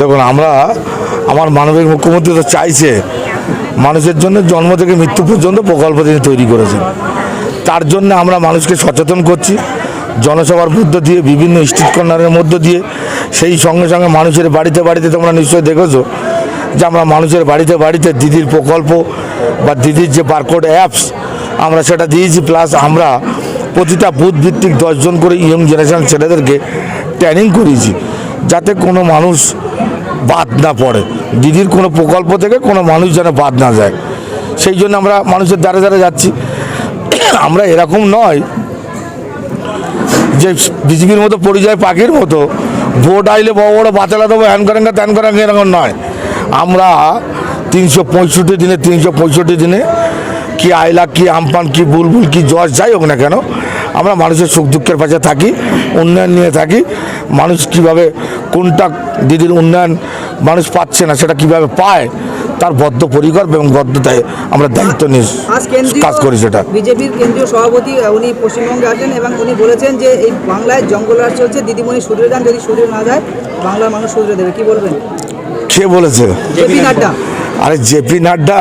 দেখুন, আমরা আমার মানবিক মুখ্যমন্ত্রী তো চাইছে মানুষের জন্য জন্ম থেকে মৃত্যু পর্যন্ত প্রকল্প তিনি তৈরি করেছেন। তার জন্য আমরা মানুষকে সচেতন করছি, জনসভার মধ্য দিয়ে, বিভিন্ন স্ট্রিট কর্নারের মধ্য দিয়ে। সেই সঙ্গে সঙ্গে মানুষের বাড়িতে বাড়িতে তোমরা নিশ্চয়ই দেখেছ যে আমরা মানুষের বাড়িতে বাড়িতে দিদির প্রকল্প বা দিদির যে বারকোড অ্যাপস, আমরা সেটা দিয়েছি। প্লাস আমরা প্রতিটা বুথ ভিত্তিক দশজন করে ইয়ং জেনারেশন ছেলেদেরকে ট্রেনিং করিয়েছি। যাতে কোনো মানুষ বাদ না পড়ে। দিদির কোনো প্রকল্প থেকে কোনো মানুষ যেন বাদ না যায়। সেই জন্য আমরা মানুষের দ্বারে দ্বারে যাচ্ছি। আমরা এরকম নয় যে বিজেপির মতো পরিযায় পাখির মতো ভোট আইলে বড় বড় বাতেলা দেবো, হ্যান করেন ত্যান করেন এরকম নয়। আমরা তিনশো পঁয়ষট্টি দিনে, তিনশো পঁয়ষট্টি দিনে কি আইলা, কি আমপান, কি বুলবুল, কি জজ, যাই হোক না কেন, আমরা মানুষের সুখ দুঃখের পাশে থাকি, উন্নয়ন নিয়ে থাকি। মানুষ কীভাবে, কোনটা দিদির উন্নয়ন মানুষ পাচ্ছে না সেটা কীভাবে পায় তার বদ্ধ পরিকর এবং বদ্ধতায় আমরা দায়িত্ব নিয়ে কাজ করি সেটা। বিজেপির কেন্দ্রীয় সভাপতি উনি পশ্চিমবঙ্গে আছেন এবং উনি বলেছেন যে এই বাংলায় জঙ্গল রাজ চলছে দিদিমণি শুধরে যান যদি শুধরে না যায় বাংলার মানুষ শুধরে দেবে। কি বলবেন? কে বলেছে? জেপি নাড্ডা। আরে জেপি নাড্ডা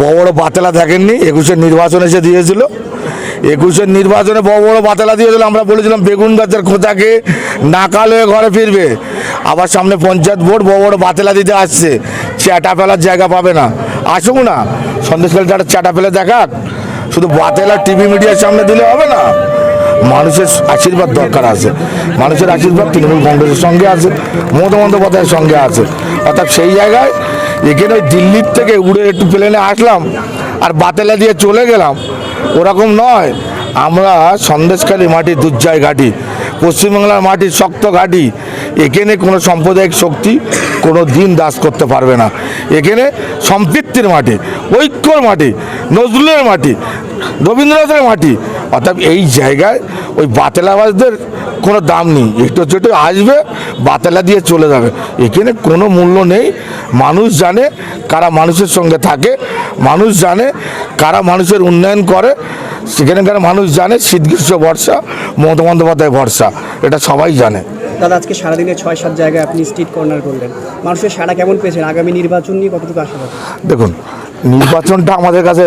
বড় বড় বাতেলা থাকেননি একুশের নির্বাচন এসে দিয়েছিল। একুশের নির্বাচনে বড় বড় বাতেলা দিয়েছিল আমরা বলেছিলাম বেগুন গাছের খোঁচাকে নাকাল হয়ে ঘরে ফিরবে। আবার সামনে পঞ্চায়েত ভোট বড় বড় বাতেলা দিতে আসছে। চ্যাটা ফেলার জায়গা পাবে না। আসুক না সন্দেশকালীটা একটা চ্যাটা ফেলে দেখাক। শুধু বাতেলা টিভি মিডিয়ার সামনে দিলে হবে না। মানুষের আশীর্বাদ দরকার আছে। মানুষের আশীর্বাদ তৃণমূল কংগ্রেসের সঙ্গে আছে, মমতা বন্দ্যোপাধ্যায়ের সঙ্গে আছে। অর্থাৎ সেই জায়গায় এখানে দিল্লির থেকে উড়ে একটু প্লেনে আসলাম আর বাতেলা দিয়ে চলে গেলাম। ওরকম নয়। আমরা সন্দেশকালী মাটি, দুর্জয় ঘাটি, পশ্চিমবাংলার মাটির শক্ত ঘাটি এখানে কোনো সাম্প্রদায়িক শক্তি কোনো দিন দাস করতে পারবে না। এখানে সম্পৃক্তির মাটি ঐক্যর মাটি নজরুলের মাটি রবীন্দ্রনাথের মাটি অর্থাৎ এই জায়গায় ওই বাতেলাবাজদের কোনো দাম নেই। একটু ছোটো আসবে, বাতেলা দিয়ে চলে যাবে। এখানে কোনো মূল্য নেই। মানুষ জানে কারা মানুষের সঙ্গে থাকে, মানুষ জানে কারা মানুষের উন্নয়ন করে, সেখানকার মানুষ জানে শীত গ্রীষ্ম বর্ষা, মমতা বন্দ্যোপাধ্যায় ভরসা এটা সবাই জানে। দাদা, আজকে সারাদিনে ছয়, সাত জায়গায় আপনি স্ট্রিট কর্নার করলেন। মানুষের সারা কেমন পেয়েছেন? আগামী নির্বাচন নিয়ে কতটুকু আশাবাদ দেখুন, নির্বাচনটা আমাদের কাছে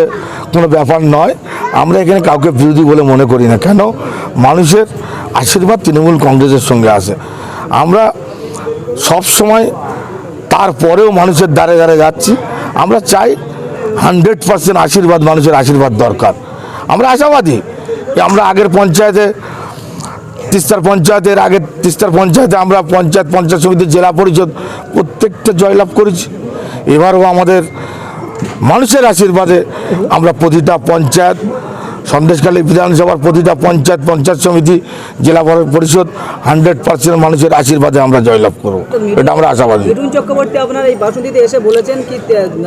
কোনো ব্যাপার নয়। আমরা এখানে কাউকে বিরোধী বলে মনে করি না। কেন? মানুষের আশীর্বাদ তৃণমূল কংগ্রেসের সঙ্গে আছে। আমরা সব সময় তারপরেও মানুষের দ্বারে দ্বারে যাচ্ছি। আমরা চাই হান্ড্রেড পার্সেন্ট আশীর্বাদ, মানুষের আশীর্বাদ দরকার। আমরা আশাবাদী আমরা আগের পঞ্চায়েতে তিস্তার পঞ্চায়েতের আগে তিস্তার পঞ্চায়েতে আমরা পঞ্চায়েত পঞ্চায়েত সমিতি জেলা পরিষদ প্রত্যেকটা জয়লাভ করেছি। এবারও আমাদের মানুষের আশীর্বাদে আমরা প্রতিটা পঞ্চায়েত সন্দেশখালী বিধানসভার প্রতিটা পঞ্চায়েত পঞ্চায়েত সমিতি জেলা পরিষদ হান্ড্রেড পার্সেন্ট মানুষের আশীর্বাদে আমরা জয়লাভ করব। এটা আমরা আশাবাদী। মিঠুন চক্রবর্তী আপনার এই বাসন্তীতে এসে বলেছেন কি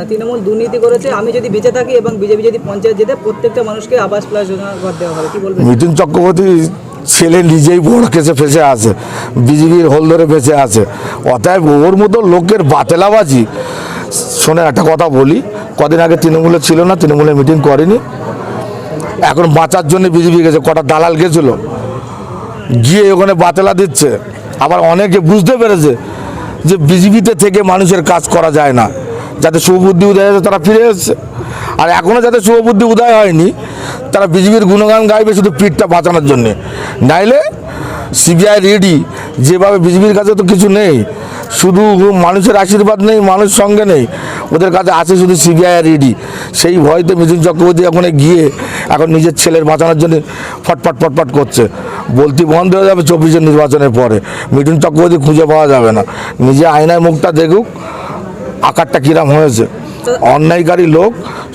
তৃণমূল দুর্নীতি করেছে আমি যদি বেঁচে থাকি এবং বিজেপি যদি পঞ্চায়েত যেতে প্রত্যেকটা মানুষকে আবাস প্লাস যোজনা ঘর দেওয়া হবে কি বলবেন? মিঠুন চক্রবর্তী ছেলে নিজেই বড় কেসে ফেসে আছে বিজেপির হোল ধরে ফেসে আছে। অতএব ওর মতো লোকের বাতেলাবাজি শোনে একটা কথা বলি, কদিন আগে তৃণমূলে ছিল না, তৃণমূলে মিটিং করেনি। এখন বাঁচার জন্য বিজেপি গেছে, কটা দালাল গেছিল। গিয়ে ওখানে বাতেলা দিচ্ছে। আবার অনেকে বুঝতে পেরেছে যে বিজেপিতে থেকে মানুষের কাজ করা যায় না, যাতে শুভবুদ্ধি উদয় হয়েছে, তারা ফিরে এসছে। আর এখনও যাতে শুভবুদ্ধি উদয় হয়নি তারা বিজেপির গুণগান গাইবে শুধু পিঠটা বাঁচানোর জন্যে। নাইলে সিবিআই রেডি। যেভাবে বিজেপির কাছে তো কিছু নেই, শুধু মানুষের আশীর্বাদ নেই, মানুষ সঙ্গে নেই, ওদের কাছে আছে শুধু সিবিআই রেডি। সেই ভয়তে মিথুন চক্রবর্তী ওখানে গিয়ে এখন নিজের ছেলের বাঁচানোর জন্য ফটফট ফটফট করছে। বলতি বন্ধ হয়ে যাবে চব্বিশের নির্বাচনের পরে। মিঠুন চক্রবর্তী খুঁজে পাওয়া যাবে না। নিজে আয়নায় মুখটা দেখুক, আকারটা কিরাম হয়েছে। অন্যায়কারী লোক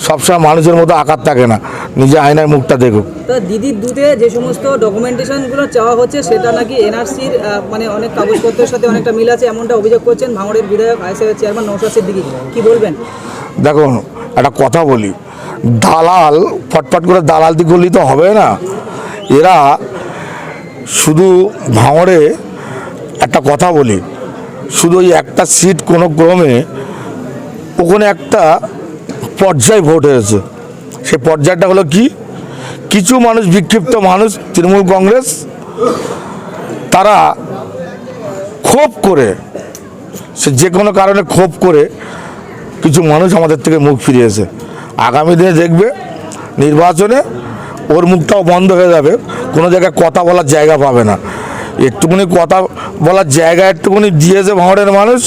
সবসময় মানুষের মতো আকার থাকে না। নিজে আয়নায় মুখটা দেখুক। তা দিদির দুধে যে সমস্ত ডকুমেন্টেশনগুলো চাওয়া হচ্ছে সেটা নাকি এনআরসির মানে অনেক কাগজপত্রের সাথে অনেকটা মিল আছে এমনটা অভিযোগ করছেন ভাঙড়ের বিধায়ক আইসিআই চেয়ারম্যান নৌশাদ সিদ্দিকি। কি বলবেন? দেখুন একটা কথা বলি দালাল ফটফট করে দালালতি করলেই তো হবে না। এরা শুধু ভাঙড়ে একটা কথা বলি শুধু ওই একটা সিট কোনো ক্রমে ওখানে একটা পর্যায় ভোট হয়েছে। সেই পর্যায়টা হলো কি? কিছু মানুষ বিক্ষিপ্ত মানুষ, তৃণমূল কংগ্রেস, তারা ক্ষোভ করে, সে যে কোনো কারণে ক্ষোভ করে কিছু মানুষ আমাদের থেকে মুখ ফিরিয়েছে। আগামী দিনে দেখবে নির্বাচনে ওর মুখটাও বন্ধ হয়ে যাবে, কোনো জায়গায় কথা বলার জায়গা পাবে না। একটুখানি কথা বলার জায়গা, একটুখানি দিয়েছে ভাঙড়ের মানুষ,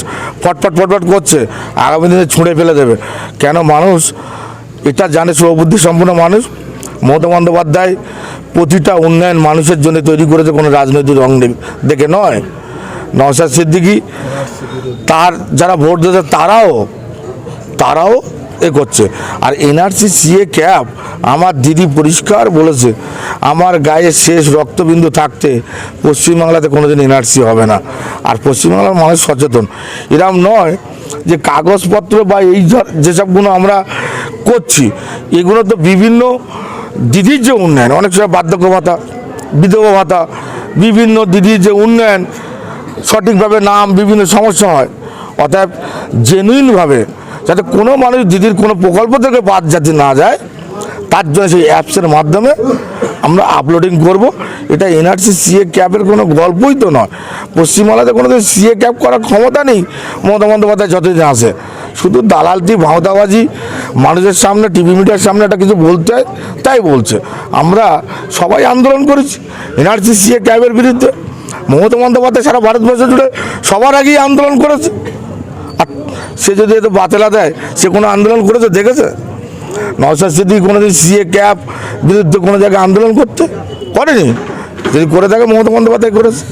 ফটফট ফটফট করছে। আগামী দিনে ছুঁড়ে ফেলে দেবে। কেন মানুষ, এটা জানে সুবুদ্ধি সম্পন্ন মানুষ, মমতা বন্দ্যোপাধ্যায় প্রতিটা উন্নয়ন মানুষের জন্য তৈরি করেছে, কোনো রাজনৈতিক রং দেখে নয়। নওশাদ সিদ্দিকি, তার যারা ভোট দিয়েছে, তারাও তারাও এ করছে। আর এনআরসি সিএ ক্যাপ আমার দিদি পরিষ্কার বলেছে, আমার গায়ে শেষ রক্তবিন্দু থাকতে পশ্চিমবাংলাতে কোনো কোনোদিন এনআরসি হবে না। আর পশ্চিমবাংলার মানুষ সচেতন। এরম নয় যে কাগজপত্র বা এই যেসবগুলো আমরা করছি, এগুলো তো বিভিন্ন দিদির যে উন্নয়ন, অনেক সময় বার্ধক্য ভাতা, বিধবা ভাতা, বিভিন্ন দিদির যে উন্নয়ন, সঠিকভাবে নাম, বিভিন্ন সমস্যা হয়। অতএব জেনুইনভাবে যাতে কোনো মানুষ দিদির কোনো প্রকল্প থেকে বাদ যাতে না যায়, তার জন্য সেই অ্যাপসের মাধ্যমে আমরা আপলোডিং করব। এটা এনআরসি সিএ ক্যাবের কোনো গল্পই তো নয়। পশ্চিমবাংলাতে কোনো দিন সিএ ক্যাব করার ক্ষমতা নেই, মমতা বন্দ্যোপাধ্যায় যতদিন আসে শুধু দালালটি, ভাওতাবাজি, মানুষের সামনে টিভি মিডিয়ার সামনে একটা কিছু বলতে হয়, তাই বলছে। আমরা সবাই আন্দোলন করেছি এনআরসি সিএ ক্যাবের বিরুদ্ধে। মমতা বন্দ্যোপাধ্যায় সারা ভারতবর্ষ জুড়ে সবার আগেই আন্দোলন করেছে। আর সে যদি এত বাতেলা দেয়, সে কোনো আন্দোলন করেছে, দেখেছে? নওশাদ সিদ্দিকি কোনোদিন সিএ ক্যাপ বিরুদ্ধে কোনো জায়গায় আন্দোলন করতে? করেনি। যদি করে থাকে, মমতা বন্দ্যোপাধ্যায় করেছে।